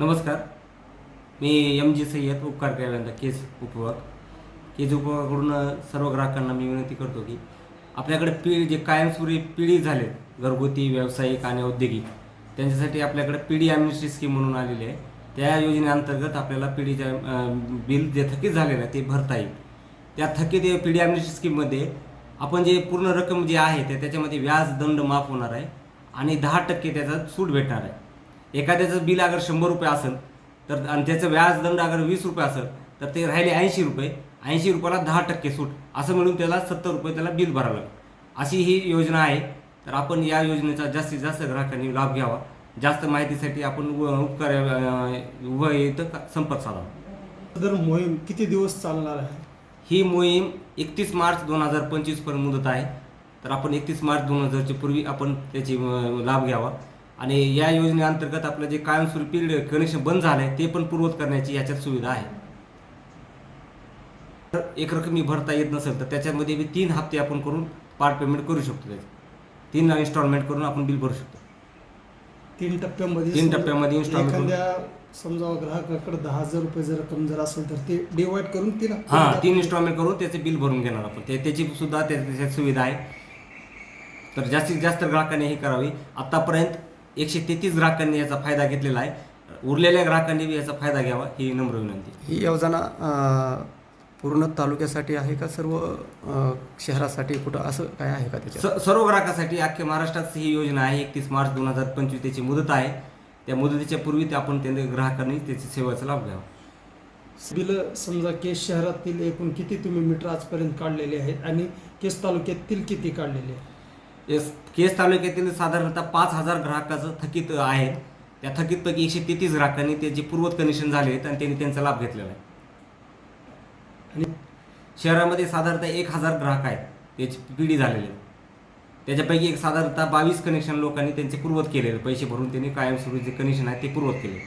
नमस्कार. मी M G Syed उपकार केल्यानंतर केस उपभोग केस उपभोगाकडून सर्व ग्राहकांना मी विनंती करतो की आपल्याकडे पिढी जे कायमस्वरूपी पिढी झाले घरगुती व्यावसायिक आणि औद्योगिक त्यांच्यासाठी आपल्याकडे पिढी ॲम्निस्टी स्कीम म्हणून आलेली आहे. त्या योजनेअंतर्गत आपल्याला पिढीच्या बिल जे थकीत झालेलं आहे ते भरता येईल. त्या थकीत पिढी ॲम्निस्टी स्कीममध्ये आपण जे पूर्ण रक्कम जी आहे त्या त्याच्यामध्ये व्याज दंड माफ होणार आहे आणि दहा टक्के त्याचा सूट भेटणार आहे. एखाद्याचं बिल अगर शंभर रुपये असेल तर आणि त्याचं व्याज दंड अगर वीस रुपये असेल तर ते राहिले ऐंशी रुपये. ऐंशी रुपयाला दहा टक्के सूट. असं मिळून त्याला सत्तर रुपये त्याला बिल भरावं लागेल. अशी ही योजना आहे. तर आपण या योजनेचा जास्तीत जास्त ग्राहकांनी लाभ घ्यावा. जास्त माहितीसाठी आपण उपकार उभं का- संपर्क साधावा सदर मोहीम किती दिवस चालणार आहे? ही मोहीम एकतीस मार्च दोन हजार पंचवीसपर्यंत मुदत आहे. तर आपण एकतीस मार्च दोन हजारच्या पूर्वी आपण त्याची लाभ घ्यावा. आणि या योजनेअंतर्गत आपलं जे कायमस्वरूपी कनेक्शन बंद झालं आहे ते पण पूर्वत करण्याची याच्यात सुविधा आहे. तर एक रकमी भरता येत नसेल तर त्याच्यामध्ये बी तीन हप्ते आपण करून पार्ट पेमेंट करू शकतो त्याचे. तीन इन्स्टॉलमेंट करून आपण बिल भरू शकतो. तीन टप्प्यामध्ये तीन टप्प्यामध्ये एखाद्या समजा ग्राहकाकडे दहा हजार रुपये जर रक्कम जर असेल तर ते डिवाइड करून तीन हां तीन इन्स्टॉलमेंट करून त्याचे बिल भरून घेणार आपण. ते त्याची सुद्धा त्या- त्याच्यात सुविधा आहे. तर जास्तीत जास्त ग्राहकांनी हे करावी. आतापर्यंत एकशे तेहतीस ग्राहकांनी याचा फायदा घेतलेला आहे. उरलेल्या ग्राहकांनी बी याचा फायदा घ्यावा ही नम्र विनंती. ही योजना पूर्ण तालुक्यासाठी आहे का सर्व शहरासाठी कुठं असं काय आहे का त्याच्यात? स- सर्व ग्राहकासाठी अख्ख्या महाराष्ट्रात ही योजना आहे. एकतीस मार्च दोन हजार पंचवीस त्याची मुदत आहे. त्या मुदतीच्या पूर्वी ते आपण त्यांनी ग्राहकांनी त्याची सेवेचा लाभ घ्यावा. बिल समजा केस शहरातील एकूण किती तुम्ही मीटर आजपर्यंत काढलेले आहेत आणि केस तालुक्यातील किती काढलेले आहेत? एस केस तालुक्यातील साधारणतः पाच हजार ग्राहकाचं थकीत आहेत. त्या थकीतपैकी एकशे तेहतीस ग्राहकांनी त्याचे पूर्वत कनेक्शन झाले आहेत आणि त्यांनी त्यांचा लाभ घेतलेला आहे. आणि शहरामध्ये साधारणतः एक हजार ग्राहक आहेत. त्याची पिढी झालेले आहेत. त्याच्यापैकी एक साधारणतः बावीस कनेक्शन लोकांनी त्यांचे पूर्वत केलेले पैसे भरून त्यांनी कायमस्वरूपी जे कनेक्शन आहे ते पूर्वत केले